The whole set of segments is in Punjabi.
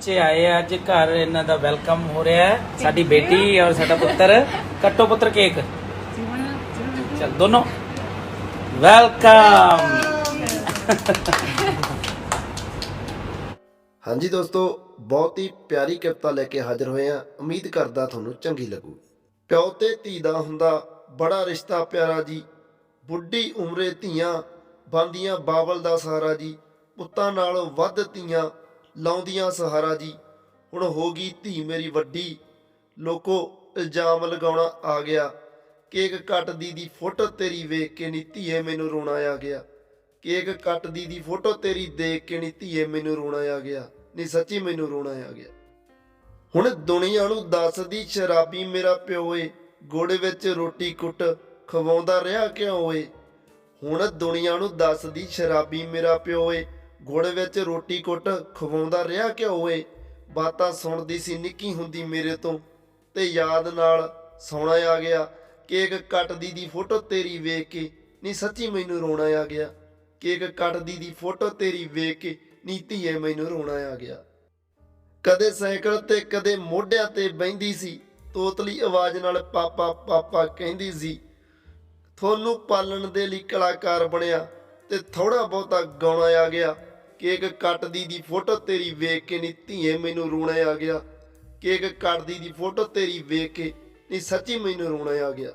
ਬੱਚੇ ਆਏ ਆ, ਅੱਜ ਘਰ ਇਹਨਾਂ ਦਾ ਵੈਲਕਮ ਹੋ ਰਿਹਾ ਹੈ। ਸਾਡੀ ਬੇਟੀ ਔਰ ਸਾਡਾ ਪੁੱਤਰ ਕੱਟੋ ਪੁੱਤਰ ਕੇਕ। ਚਲ ਦੋਨੋਂ। ਵੈਲਕਮ। ਹਾਂਜੀ ਦੋਸਤੋ, ਬਹੁਤ ਹੀ ਪਿਆਰੀ ਕਵਿਤਾ ਲੈ ਕੇ ਹਾਜ਼ਰ ਹੋਏ ਆ ਉਮੀਦ ਕਰਦਾ ਤੁਹਾਨੂੰ ਚੰਗੀ ਲੱਗੂ। ਪਿਓ ਤੇ ਧੀ ਦਾ ਹੁੰਦਾ ਬੜਾ ਰਿਸ਼ਤਾ ਪਿਆਰਾ ਜੀ। ਬੁੱਢੀ ਉਮਰੇ ਧੀਆਂ, ਬੰਦੀਆਂ ਬਾਬਲ ਦਾ ਸਾਰਾ ਜੀ। ਪੁੱਤਾਂ ਨਾਲੋਂ ਵੱਧ ਧੀਆਂ ਲਾਉਂਦੀਆਂ ਸਹਾਰਾ ਜੀ। ਹੁਣ ਹੋ ਗਈ ਧੀ ਮੇਰੀ ਵੱਡੀ। ਲੋਕੋ ਇਲਜ਼ਾਮ ਲਗਾਉਣਾ ਆ ਗਿਆ ਕੇਕ ਕੱਟਦੀ ਦੀ ਫੋਟੋ ਤੇਰੀ ਵੇਖ ਕੇ ਨੀ ਧੀਏ ਮੈਨੂੰ ਰੋਣਾ ਆ ਗਿਆ। ਕੇਕ ਕੱਟਦੀ ਦੀ ਫੋਟੋ ਤੇਰੀ ਦੇਖ ਕੇ ਨੀ ਧੀਏ ਮੈਨੂੰ ਰੋਣਾ ਆ ਗਿਆ। ਨੀ ਸੱਚੀ ਮੈਨੂੰ ਰੋਣਾ ਆ ਗਿਆ। ਹੁਣ ਦੁਨੀਆ ਨੂੰ ਦੱਸਦੀ ਸ਼ਰਾਬੀ ਮੇਰਾ ਪਿਓ ਏ। ਗੋੜੇ ਵਿੱਚ ਰੋਟੀ ਕੁੱਟ ਖਵਾਉਂਦਾ ਰਿਹਾ ਕਿਉਂ ਏ? ਹੁਣ ਦੁਨੀਆ ਨੂੰ ਦੱਸਦੀ ਸ਼ਰਾਬੀ ਮੇਰਾ ਪਿਓ ਏ। ਗੁੜ ਵਿੱਚ ਰੋਟੀ ਕੁੱਟ ਖਵਾਉਂਦਾ ਰਿਹਾ ਘਿਓ ਏ ਬਾਤਾਂ ਸੁਣਦੀ ਸੀ ਨਿੱਕੀ ਹੁੰਦੀ ਮੇਰੇ ਤੋਂ ਤੇ ਯਾਦ ਨਾਲ ਸੌਣਾ ਆ ਗਿਆ। ਕੇਕ ਕੱਟਦੀ ਦੀ ਫੋਟੋ ਤੇਰੀ ਵੇਖ ਕੇ ਨੀ ਸੱਚੀ ਮੈਨੂੰ ਰੋਣਾ ਆ ਗਿਆ। ਕੇਕ ਕੱਟਦੀ ਦੀ ਫੋਟੋ ਤੇਰੀ ਵੇਖ ਕੇ ਨੀ ਧੀਏ ਮੈਨੂੰ ਰੋਣਾ ਆ ਗਿਆ। ਕਦੇ ਸਾਈਕਲ ਤੇ ਕਦੇ ਮੋਢਿਆਂ ਤੇ ਬੈੰਦੀ ਸੀ। ਤੋਤਲੀ ਆਵਾਜ਼ ਨਾਲ ਪਾਪਾ ਪਾਪਾ ਕਹਿੰਦੀ ਸੀ, ਤੁਹਾਨੂੰ ਪਾਲਣ ਦੇ ਲਈ ਕਲਾਕਾਰ ਬਣਿਆ ਤੇ ਥੋੜਾ ਬਹੁਤਾ ਗਾਉਣਾ ਆ ਗਿਆ। ਕੇਕ ਕੱਟਦੀ ਦੀ ਫੋਟੋ ਤੇਰੀ ਵੇਖ ਕੇ ਨੀ ਧੀਏ ਮੈਨੂੰ ਰੋਣਾ ਆ ਗਿਆ। ਕੇਕ ਕੱਟਦੀ ਦੀ ਫੋਟੋ ਤੇਰੀ ਵੇਖ ਕੇ ਨੀ ਸੱਚੀ ਮੈਨੂੰ ਰੋਣਾ ਆ ਗਿਆ।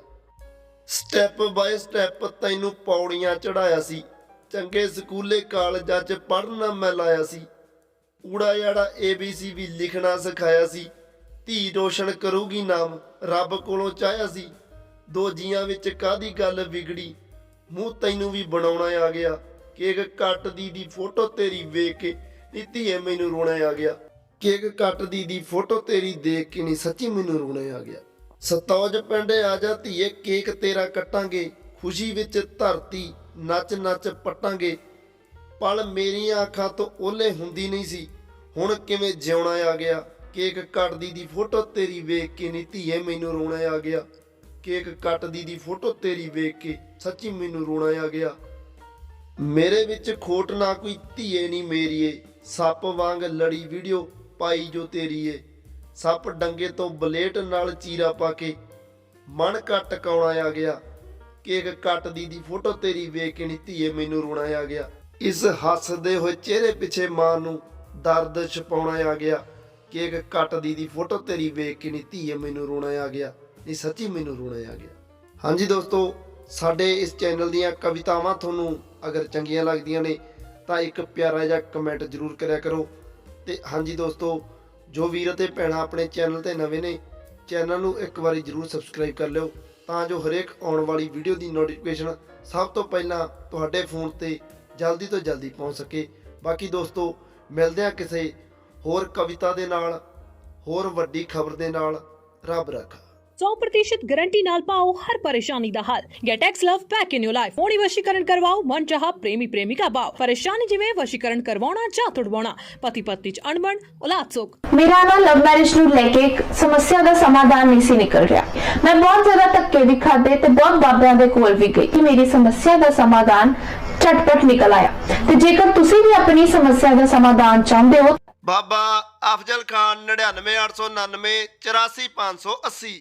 ਸਟੈਪ ਬਾਏ ਸਟੈਪ ਤੈਨੂੰ ਪੌੜੀਆਂ ਚੜਾਇਆ ਸੀ। ਚੰਗੇ ਸਕੂਲੇ ਕਾਲਜਾਂ 'ਚ ਪੜ੍ਹਨਾ ਮੈਂ ਲਾਇਆ ਸੀ। ਊੜਾ ਯਾੜਾ ABC ਵੀ ਲਿਖਣਾ ਸਿਖਾਇਆ ਸੀ। ਧੀ ਰੋਸ਼ਨ ਕਰੂਗੀ ਨਾਮ ਰੱਬ ਕੋਲੋਂ ਚਾਹਿਆ ਸੀ। ਦੋ ਜੀਆਂ ਵਿੱਚ ਕਾਦੀ ਗੱਲ ਵਿਗੜੀ? ਮੂੰਹ ਤੈਨੂੰ ਵੀ ਬਣਾਉਣਾ ਆ ਗਿਆ। ਕੇਕ ਕੱਟਦੀ ਦੀ ਫੋਟੋ ਤੇਰੀ ਵੇਖ ਕੇ ਨੀ ਧੀਏ ਮੈਨੂੰ ਰੋਣਾ ਆ ਗਿਆ। ਕੇਕ ਕੱਟਦੀ ਦੀ ਫੋਟੋ ਤੇਰੀ ਦੇਖ ਕੇ ਨੀ ਸੱਚੀ ਮੈਨੂੰ ਰੋਣਾ ਆ ਗਿਆ। ਸਤੌਜ ਪਿੰਡ ਆ ਜਾ ਧੀਏ, ਕੇਕ ਤੇਰਾ ਕੱਟਾਂਗੇ, ਖੁਸ਼ੀ ਵਿੱਚ ਧਰਤੀ ਨੱਚ ਨੱਚ ਪਟਾਂਗੇ। ਪਲ ਮੇਰੀਆਂ ਅੱਖਾਂ ਤੋਂ ਓਲੇ ਹੁੰਦੀ ਨਹੀਂ ਸੀ, ਹੁਣ ਕਿਵੇਂ ਜਿਉਣਾ ਆ ਗਿਆ। ਕੇਕ ਕੱਟਦੀ ਦੀ ਫੋਟੋ ਤੇਰੀ ਵੇਖ ਕੇ ਨੀ ਧੀਏ ਮੈਨੂੰ ਰੋਣਾ ਆ ਗਿਆ। ਕੇਕ ਕੱਟਦੀ ਦੀ ਫੋਟੋ ਤੇਰੀ ਵੇਖ ਕੇ ਸੱਚੀ ਮੈਨੂੰ ਰੋਣਾ ਆ ਗਿਆ। ਮੇਰੇ ਵਿੱਚ ਖੋਟ ਨਾ ਕੋਈ ਧੀਏ ਨਹੀਂ ਮੇਰੀਏ, ਸੱਪ ਵਾਂਗ ਲੜੀ ਵੀਡੀਓ ਪਾਈ ਜੋ ਤੇਰੀ ਸੱਪ ਡੰਗੇ ਤੋਂ ਬਲੇਟ ਨਾਲ ਚੀਰਾ ਪਾ ਕੇ ਮਨ ਕੱਟ ਕਾਉਣਾ ਆ ਗਿਆ। ਕੇਕ ਕੱਟਦੀ ਦੀ ਫੋਟੋ ਤੇਰੀ ਵੇਖ ਕੇ ਨੀ ਧੀਏ ਮੈਨੂੰ ਰੋਣਾ ਆ ਗਿਆ। ਇਸ ਹੱਸਦੇ ਹੋਏ ਚਿਹਰੇ ਪਿੱਛੇ ਮਾਂ ਨੂੰ ਦਰਦ ਛਪਾਉਣਾ ਆ ਗਿਆ। ਕੇਕ ਕੱਟਦੀ ਦੀ ਫੋਟੋ ਤੇਰੀ ਵੇਖ ਕੇ ਨੀ ਧੀਏ ਮੈਨੂੰ ਰੋਣਾ ਆ ਗਿਆ। ਨੀ ਸੱਚੀ ਮੈਨੂੰ ਰੋਣਾ ਆ ਗਿਆ। ਹਾਂਜੀ ਦੋਸਤੋ, ਸਾਡੇ ਇਸ ਚੈਨਲ ਦੀਆਂ ਕਵਿਤਾਵਾਂ ਤੁਹਾਨੂੰ ਅਗਰ ਚੰਗੀਆਂ ਲੱਗਦੀਆਂ ਨੇ, ਤਾਂ ਇੱਕ ਪਿਆਰਾ ਜਿਹਾ ਕਮੈਂਟ ਜ਼ਰੂਰ ਕਰਿਆ ਕਰੋ। ਤੇ ਹਾਂਜੀ ਦੋਸਤੋ, ਜੋ ਵੀਰ ਅਤੇ ਭੈਣਾਂ ਆਪਣੇ ਚੈਨਲ ਤੇ ਨਵੇਂ ਨੇ ਚੈਨਲ ਨੂੰ ਇੱਕ ਵਾਰੀ ਜ਼ਰੂਰ ਸਬਸਕ੍ਰਾਈਬ ਕਰ ਲਿਓ, ਤਾਂ ਜੋ ਹਰੇਕ ਆਉਣ ਵਾਲੀ ਵੀਡੀਓ ਦੀ ਨੋਟੀਫਿਕੇਸ਼ਨ ਸਭ ਤੋਂ ਪਹਿਲਾਂ ਤੁਹਾਡੇ ਫੋਨ ਤੇ ਜਲਦੀ ਤੋਂ ਜਲਦੀ ਪਹੁੰਚ ਸਕੇ। ਬਾਕੀ ਦੋਸਤੋ, ਮਿਲਦੇ ਹਾਂ ਕਿਸੇ ਹੋਰ ਕਵਿਤਾ ਦੇ ਨਾਲ, ਹੋਰ ਵੱਡੀ ਖਬਰ ਦੇ ਨਾਲ। ਰੱਬ ਰੱਖਾ। 100% ਗਾਰੰਟੀ ਨਾਲ ਪਾਓ ਹਰ ਪਰੇਸ਼ਾਨੀ ਦਾ ਹੱਲ get ex love back in your life ਹੋਣੀ ਵਸ਼ੀਕਰਨ ਕਰਵਾਓ ਮਨ ਚਾਹਾ ਪ੍ਰੇਮੀ ਪ੍ਰੇਮਿਕਾ ਪਾਓ ਪਰੇਸ਼ਾਨੀ ਜਿਵੇਂ ਵਸ਼ੀਕਰਨ ਕਰਵਾਉਣਾ ਜਾਂ ਤੁੜਵਾਉਣਾ ਪਤੀ ਪਤਨੀ ਚ ਅਣਬਣ ਔਲਾਦ ਸੁੱਖ ਮੇਰਾ ਨਾ ਲਵ ਮੈਰਿਜ ਨੂੰ ਲੈ ਕੇ ਇੱਕ ਸਮੱਸਿਆ ਦਾ ਸਮਾਧਾਨ ਨਹੀਂ ਸੀ ਨਿਕਲ ਰਿਹਾ ਮੈਂ ਬਹੁਤ ਜ਼ਿਆਦਾ ਧੱਕੇ ਵੀ ਖਾਦੇ ਤੇ ਬਹੁਤ ਬਾਬਿਆਂ ਦੇ ਕੋਲ ਵੀ ਗਈ ਕਿ ਮੇਰੀ ਸਮੱਸਿਆ ਦਾ ਸਮਾਧਾਨ ਝਟਪਟ ਨਿਕਲ ਆਇਆ ਤੇ ਜੇਕਰ ਤੁਸੀਂ ਵੀ ਆਪਣੀ ਸਮੱਸਿਆ ਦਾ ਸਮਾਧਾਨ ਚਾਹੁੰਦੇ ਹੋ ਬਾਬਾ ਅਫਜ਼ਲ ਖਾਨ 99899 84580